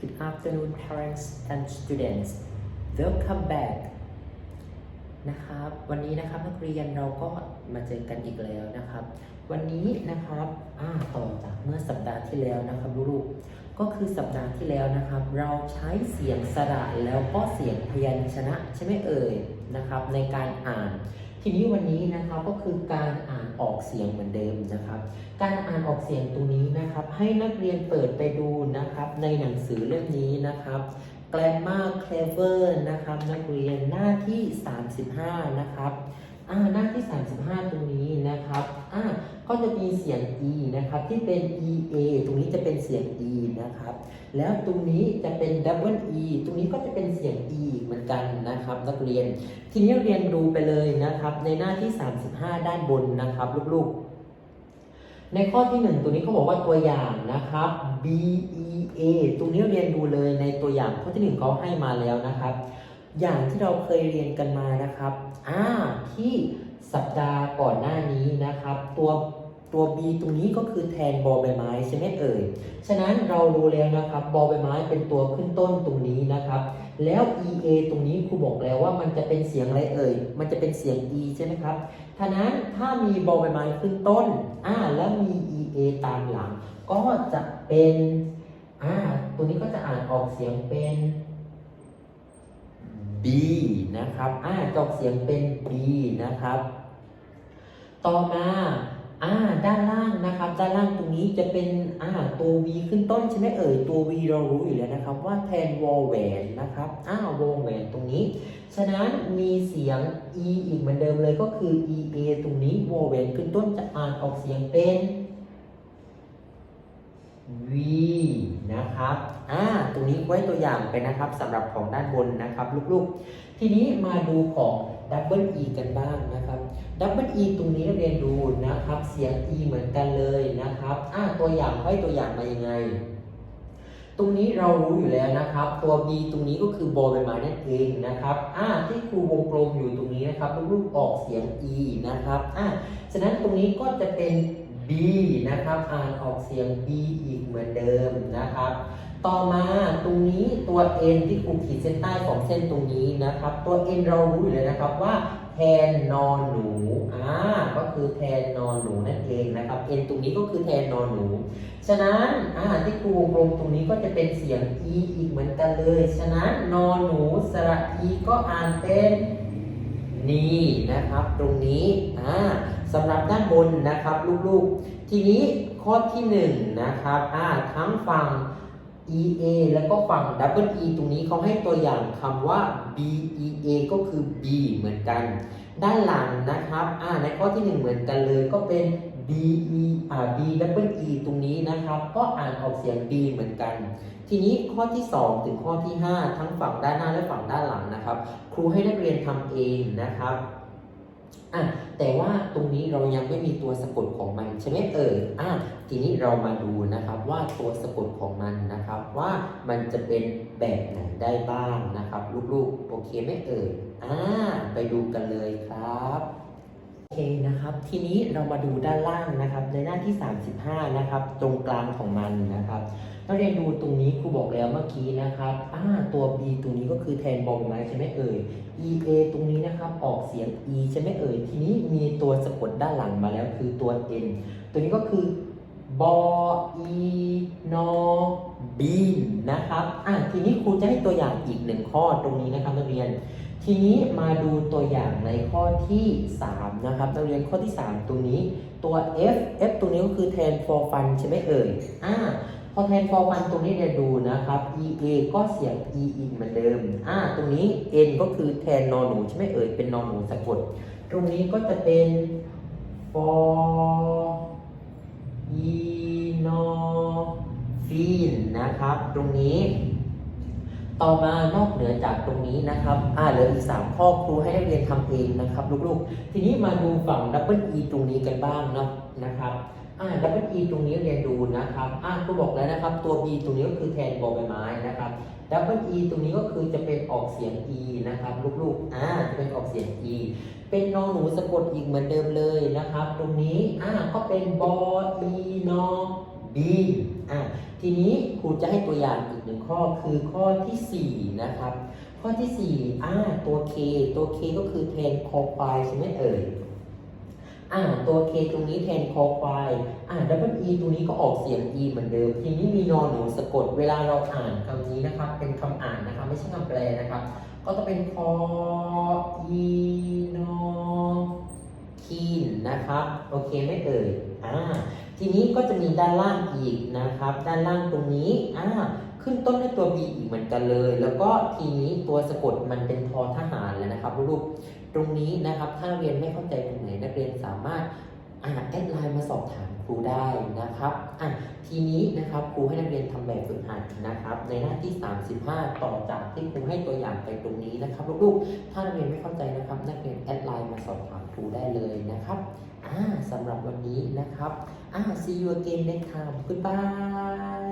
Good afternoon parents and students welcome back นะครับ วันนี้นะครับนักเรียนเราก็มาเจอกันอีกแล้วนะครับ วันนี้นะครับอ่าต่อจากเมื่อสัปดาห์ที่แล้วนะครับลูกๆก็คือสัปดาห์ที่แล้วนะครับ เราใช้เสียงสระแล้วก็เสียงพยัญชนะใช่ไหมเอ่ยนะครับ ในการอ่าน ทีนี้วันนี้นะครับก็คือการอ่านออกเสียงเหมือนเดิมนะครับ การอ่านออกเสียงตัวนี้นะครับ ให้นักเรียนเปิดไปดูนะครับ ในหนังสือเล่มนี้นะครับ Grammar Clever นะครับนักเรียนหน้าที่ 35 นะครับอ่าหน้าที่ 35 ตรงนี้นะครับอ่า ก็จะมีเสียง e นะครับที่เป็น ea ตรงนี้จะเป็นเสียง e นะครับ แล้วตรงนี้จะเป็น double e ตรงนี้ก็จะเป็นเสียง e เหมือนกันนะครับนักเรียน ทีนี้เรียนดูไปเลยนะครับ ในหน้าที่ 35 ด้านบนนะครับลูกๆ ในข้อที่หนึ่งตัวนี้เขาบอกว่าตัวอย่างนะครับ B E A ตรงนี้เรียนดูเลยในตัวอย่างข้อที่หนึ่งเขาให้มาแล้วนะครับ อย่างที่เราเคยเรียนกันมานะครับอ่าที่ สัปดาห์ก่อนหน้านี้นะครับ ตัวตัว B ตรงนี้ก็คือแทนบอใบไม้ใช่ไหมเอ่ย ฉะนั้นเรารู้แล้วนะครับบอใบไม้เป็นตัวขึ้นต้นตรงนี้นะครับ แล้ว ea ตรงนี้ครูบอกแล้วว่ามันจะเป็นเสียงอะไรเอ่ย มันจะเป็นเสียง e ใช่ไหมครับท่านั้นถ้ามีบอใบไม้ขึ้นต้น อ่า แล้วมี ea ตามหลัง ก็จะเป็น อ่า ตัวนี้ก็จะอ่านออกเสียงเป็น b นะครับ อ่าจะออกเสียงเป็น b นะครับ ต่อมาอ่าด้านล่างนะครับด้านล่างตรงนี้จะเป็นอ่าตัว v ขึ้นต้นใช่ไหมเอ่ยตัว v เรารู้อยู่แล้วนะครับว่าแทนวอลแหวนนะครับอ้าววงแหวนตรงนี้ ฉะนั้นมีเสียง e อีกเหมือนเดิมเลยก็คือ ea ตรงนี้วอลแหวนขึ้นต้นจะอ่านออกเสียงเป็น v นะครับ อ่า ตรงนี้ไว้ตัวอย่างไปนะครับสำหรับของด้านบนนะครับ ลูกๆ ทีนี้มาดูของ double e กันบ้างนะ ครับ double e ตรงนี้เรียนดูนะครับ เสียง e เหมือนกันเลยนะครับอ่าตัวอย่างไว้ตัวอย่างมายังไง ตรงนี้เรารู้อยู่แล้วนะครับ ตัว b ตรงนี้ก็คือบอใบไม้นั่นเองนะครับอ่าที่ครูวงกลมอยู่ตรงนี้นะครับลูกออกเสียง e นะครับอ่าฉะนั้นตรงนี้ก็จะเป็น b นะครับอ่านออกเสียง b อีกเหมือนเดิมนะครับ ต่อมาตรงนี้ตัว n ที่ครูขีดเส้นใต้ของเส้นตรงนี้นะครับ ตัว n เรารู้อยู่เลยนะครับว่า แทนนอนหนูอ่าก็คือแทนนอนหนูนั่นเองนะครับ n ตรงนี้ก็คือแทนนอนหนู ฉะนั้นอ่ารที่ครูวงกลมตรงนี้ก็จะเป็นเสียง e อีกเหมือนกันเลย ฉะนั้นนอนหนูสระ e ก็อ่านเป็นนี่นะครับตรงนี้อ่าสำหรับด้านบนนะครับลูกๆ ทีนี้ข้อที่หนึ่งนะครับอ่าทั้งฝั่ง ea แล้วก็ฝั่ง double e ตรงนี้เขาให้ตัวอย่างคำว่า bea ก็คือ b เหมือนกัน ด้านหลังนะครับอ่าในข้อที่หนึ่งเหมือนกันเลยก็เป็น b e อ่า b double e ตรงนี้นะครับ ก็อ่านออกเสียง b เหมือนกัน ทีนี้ข้อที่ 2 ถึงข้อที่ 5 ทั้งฝั่งด้านหน้าและฝั่งด้านหลังนะครับ ครูให้นักเรียนทำเองนะครับอะ แต่ว่าตรงนี้เรายังไม่มีตัวสะกดของมันใช่ไหมเอ่ยอะทีนี้เรามาดูนะครับว่าตัวสะกดของมันนะครับว่ามันจะเป็นแบบไหนได้บ้างนะครับลูกๆโอเคไหมเอ่ยอ่าไปดูกันเลยครับโอเคนะครับ ทีนี้เรามาดูด้านล่างนะครับ ในหน้าที่ 35 นะครับ ตรงกลางของมันนะครับ เราเรียนดูตรงนี้ครูบอกแล้วเมื่อกี้นะครับอ่าตัว b ตรงนี้ก็คือแทนบอลไม้ใช่ไหมเอ่ย e a ตรงนี้นะครับออกเสียง e ใช่ไหมเอ่ย ทีนี้มีตัวสะกดด้านหลังมาแล้วคือตัว n ตัวนี้ก็คือบอ e นอบีนนะครับอะทีนี้ครูจะให้ตัวอย่างอีกหนึ่งข้อตรงนี้นะครับนักเรียน ทีนี้มาดูตัวอย่างในข้อที่ 3 นะครับนักเรียนข้อที่ 3 ตรงนี้ ตัว f f ตรงนี้ก็คือแทน for fun ใช่ไหมเอ่ยอ่า พอแทน for fun ตรงนี้เรียดูนะครับ e a ก็เสียง e อีกเหมือนเดิม อ่า ตรงนี้ n ก็คือแทนนอนหนูใช่ไหมเอ่ย เป็นนอนหนูสะกด ตรงนี้ก็จะเป็น for e n o f i n นะครับ ตรงนี้ ต่อมานอกเหนือจากตรงนี้นะครับ อ่า เหลืออีก 3 ข้อครูให้นักเรียนทำเองนะครับ ลูกๆ ทีนี้มาดูฝั่ง double e ตรงนี้กันบ้างนะนะครับ อ่า double e ตรงนี้เรียนดูนะครับอ่าครูบอกแล้วนะครับ ตัว b ตรงนี้ก็คือแทนบอใบไม้นะครับ double e ตรงนี้ก็คือจะเป็นออกเสียง e นะครับลูกๆอ่าจะเป็นออกเสียง e เป็นนองหนูสะกดอีกเหมือนเดิมเลยนะครับ ตรงนี้อ่าก็เป็นบอ e นอ b อะทีนี้ครูจะให้ตัวอย่างอีกหนึ่งข้อคือข้อที่4นะครับข้อที่4อ่าตัว k ตัว k ก็คือแทนคอควายใช่ไหมเอ่ย อ่าตัว k ตรงนี้แทนคอควายอ่า double e ตรงนี้ก็ออกเสียง e เหมือนเดิม ทีนี้มีนอนหนูสะกด เวลาเราอ่านคำนี้นะครับ เป็นคำอ่านนะครับ ไม่ใช่คำแปลนะครับ ก็ต้องเป็นคอ e นอคีนนะครับ โอเคไม่เอ่ยอ่าทีนี้ก็จะมีด้านล่างอีกนะครับ ด้านล่างตรงนี้อ่าขึ้นต้นด้วยตัว b อีกเหมือนกันเลย แล้วก็ทีนี้ตัวสะกดมันเป็นทอทหารแล้วนะครับลูก ตรงนี้นะครับถ้าเรียนไม่เข้าใจตรงไหนนักเรียนสามารถอ่าแอดไลน์มาสอบถามครูได้นะครับอะทีนี้นะครับครูให้นักเรียนทำแบบฝึกหัดนะครับ ในหน้าที่ 35 ต่อจากที่ครูให้ตัวอย่างไปตรงนี้นะครับลูกๆ ถ้านักเรียนไม่เข้าใจนะครับ นักเรียนแอดไลน์มาสอบถามครูได้เลยนะครับอ่าสำหรับวันนี้นะครับอ่า see you again next time goodbye